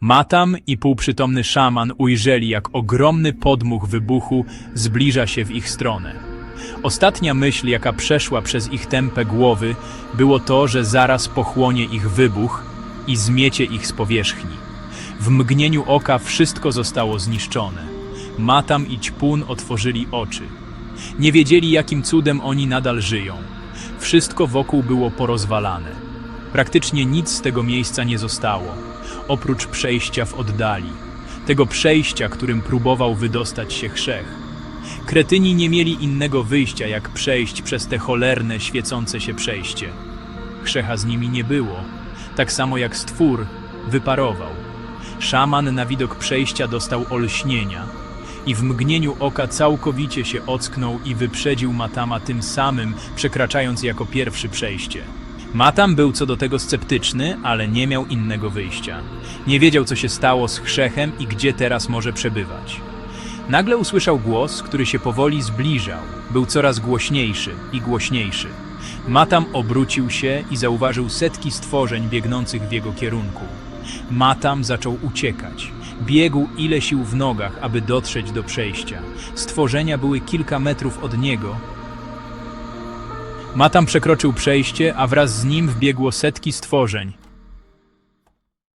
Matam i półprzytomny szaman ujrzeli, jak ogromny podmuch wybuchu zbliża się w ich stronę. Ostatnia myśl, jaka przeszła przez ich tępe głowy, było to, że zaraz pochłonie ich wybuch i zmiecie ich z powierzchni. W mgnieniu oka wszystko zostało zniszczone. Matam i Ćpun otworzyli oczy. Nie wiedzieli, jakim cudem oni nadal żyją. Wszystko wokół było porozwalane. Praktycznie nic z tego miejsca nie zostało, oprócz przejścia w oddali. Tego przejścia, którym próbował wydostać się Chrzech. Kretyni nie mieli innego wyjścia, jak przejść przez te cholerne, świecące się przejście. Chrzecha z nimi nie było, tak samo jak stwór wyparował. Szaman na widok przejścia dostał olśnienia i w mgnieniu oka całkowicie się ocknął i wyprzedził Matama tym samym, przekraczając jako pierwszy przejście. Matam był co do tego sceptyczny, ale nie miał innego wyjścia. Nie wiedział, co się stało z Chrzechem i gdzie teraz może przebywać. Nagle usłyszał głos, który się powoli zbliżał. Był coraz głośniejszy i głośniejszy. Matam obrócił się i zauważył setki stworzeń biegnących w jego kierunku. Matam zaczął uciekać. Biegł ile sił w nogach, aby dotrzeć do przejścia. Stworzenia były kilka metrów od niego. Matam przekroczył przejście, a wraz z nim wbiegło setki stworzeń.